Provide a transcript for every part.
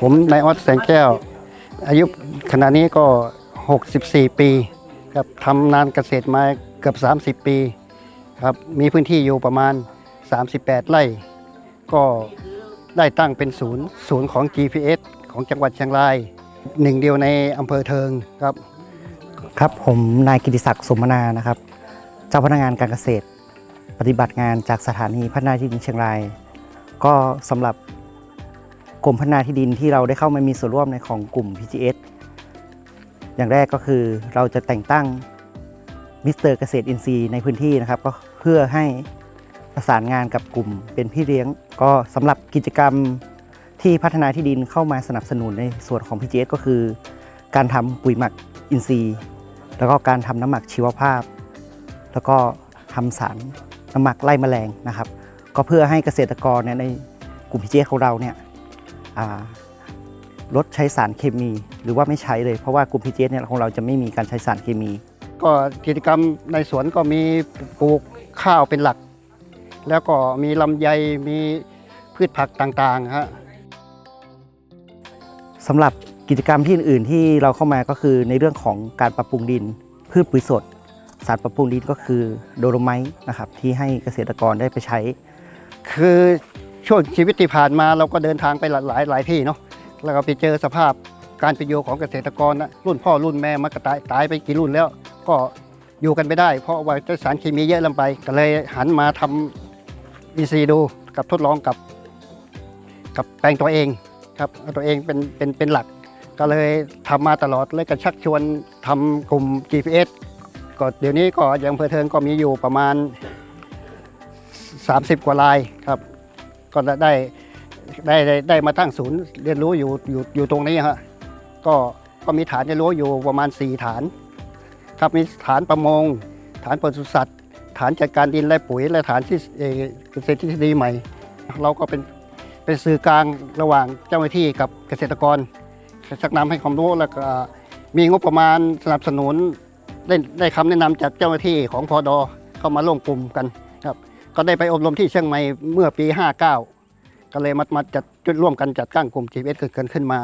ผมนายออสแสงแก้ว อายุขณะนี้ก็ 64 ปีครับทำนานเกษตรมาเกือบ 30 ปีครับมีพื้นที่อยู่ประมาณ 38 ไร่ ก็ได้ตั้งเป็นศูนย์ศูนย์ของ GPS ของจังหวัดเชียงรายหนึ่งเดียวในอำเภอเทิงครับ ครับผมนายกิติศักดิ์สมนานะครับ เจ้าพนักงานการเกษตร ปฏิบัติงานจากสถานีพัฒนาที่ดินเชียงราย ก็สำหรับ กรมพัฒนาที่ดินที่เราได้เข้ามามีส่วนร่วมในของกลุ่ม PGS อย่างแรกก็คือเราจะแต่งตั้งมิสเตอร์เกษตรอินทรีย์ในพื้นที่นะครับก็เพื่อให้ประสานงานกับกลุ่มเป็นพี่เลี้ยง ก็สำหรับกิจกรรมที่พัฒนาที่ดินเข้ามาสนับสนุนในส่วนของ PGS ก็คือ การทำปุ๋ยหมักอินทรีย์ แล้วก็การทำน้ำหมักชีวภาพ แล้วก็ทำสารน้ำหมักไล่แมลงนะครับ ก็เพื่อให้เกษตรกรเนี่ยในกลุ่มพิเจของเราเนี่ย ลดใช้สารเคมี หรือว่าไม่ใช้เลย เพราะว่ากลุ่มพิเจเนี่ยของเราจะไม่มีการใช้สารเคมี ก็กิจกรรมในสวนก็มีปลูกข้าวเป็นหลัก แล้วก็มีลำไยมีพืชผักต่างๆฮะสำหรับกิจกรรมที่อื่นๆที่เราเข้ามาก็คือในเรื่องของการปรับปรุงดิน พืชปุ๋ยสด สารปรับปรุงดินก็คือโดโลไมต์นะครับที่ให้เกษตรกรได้ไปใช้ คือ ช่วงชีวิตที่ผ่านมาเราก็เดินทางไปหลายหลายที่เนาะแล้วก็ไปเจอสภาพการเป็นอยู่ของเกษตรกรนะรุ่นพ่อรุ่นแม่มันก็ตายตายไปกี่รุ่นแล้ว ก็อยู่กันไม่ได้ เพราะว่าใช้สารเคมีเยอะลงไป ก็เลยหันมาทำ EC ดูกับทดลองกับ กับแปลงตัวเองครับเอาตัวเองเป็นเป็นเป็นหลัก ก็เลยทำมาตลอดเลยก็ชักชวนทำกลุ่ม GPS ก็เดี๋ยวนี้ก็อย่างเภอเทิงก็มีอยู่ประมาณ 30 กว่าลายครับ ก็ได้ได้ได้ได้มาตั้งศูนย์เรียนรู้อยู่อยู่อยู่ตรงนี้ฮะก็ก็มีฐานเรียนรู้อยู่ประมาณ 4 ฐาน ครับมีฐานประมง ฐานปศุสัตว์ ฐานจัดการดินและปุ๋ย และฐานที่เกษตรทฤษฎีใหม่ เราก็เป็นเป็นสื่อกลางระหว่างเจ้าหน้าที่กับเกษตรกรชักนำให้ความรู้แล้วก็มีงบประมาณสนับสนุนได้ได้คำแนะนำจากเจ้าหน้าที่ของพอดอเข้ามาร่วมกลุ่มกันครับ ก็ได้ไปอบรมที่เชียงใหม่เมื่อปี 59 ก็เลยมามาจัดจุดร่วมกันจัดตั้งกลุ่ม GPS เกิดขึ้นมา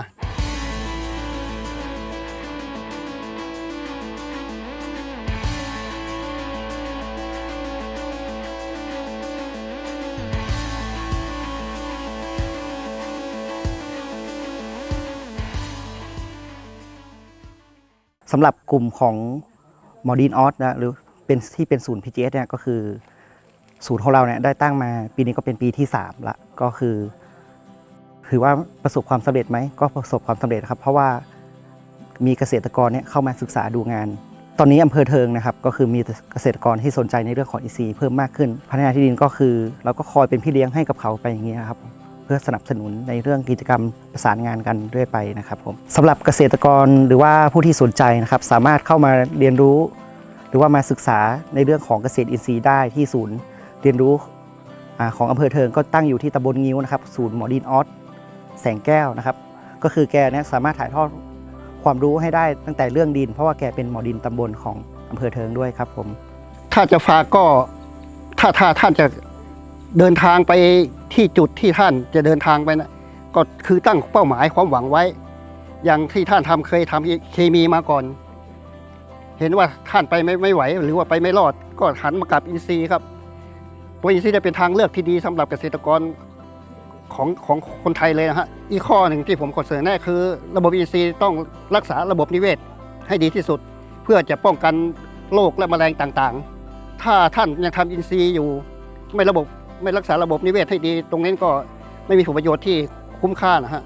สำหรับกลุ่มของมอดินออสนะหรือเป็นที่เป็นศูนย์ PGS เนี่ยก็คือ ศูนย์ของเราเนี่ยได้ตั้งมาปีนี้ก็เป็นปีที่ 3 ละก็คือ ถือว่าประสบความสำเร็จไหมก็ประสบความสำเร็จครับ เพราะว่ามีเกษตรกรเนี่ยเข้ามาศึกษาดูงาน ตอนนี้อำเภอเทิงนะครับ ก็คือมีเกษตรกรที่สนใจในเรื่องของ EC เพิ่มมากขึ้น พัฒนาที่ดินก็คือ เราก็คอยเป็นพี่เลี้ยงให้กับเขาไปอย่างนี้ครับเพื่อสนับสนุนในเรื่องกิจกรรมประสานงานกันเรื่อยไปนะครับผมสำหรับเกษตรกรหรือว่าผู้ที่สนใจนะครับ สามารถเข้ามาเรียนรู้ หรือว่ามาศึกษาในเรื่องของเกษตรอินทรีย์ได้ที่ศูนย์ เรียนรู้ของอำเภอเทิงก็ตั้งอยู่ที่ตำบลงิ้วนะครับ ศูนย์หมอดินออสแสงแก้วนะครับ ก็คือแกเนี่ยสามารถถ่ายทอดความรู้ให้ได้ตั้งแต่เรื่องดิน เพราะว่าแกเป็นหมอดินตำบลของอำเภอเทิงด้วยครับผมถ้าจะฝากก็ถ้าถ้าท่านจะเดินทางไปที่จุดที่ท่านจะเดินทางไปนะก็คือตั้งเป้าหมายความหวังไว้ อย่างที่ท่านทำเคยทำเคมีมาก่อน เห็นว่าท่านไปไม่ไม่ไหว หรือว่าไปไม่รอด ก็หันมากลับอินทรีย์ครับ ตัวอินทรีย์จะเป็นทางเลือกที่ดีสำหรับเกษตรกรของของคนไทยเลยนะฮะ อีกข้อหนึ่งที่ผมขอเสนอแน่คือ ระบบอินทรีย์ต้องรักษาระบบนิเวศให้ดีที่สุด เพื่อจะป้องกันโรคและแมลงต่างๆ ถ้าท่านยังทำอินทรีย์อยู่ ไม่ระบบไม่รักษาระบบนิเวศให้ดี ตรงนี้ก็ไม่มีผลประโยชน์ที่คุ้มค่านะฮะ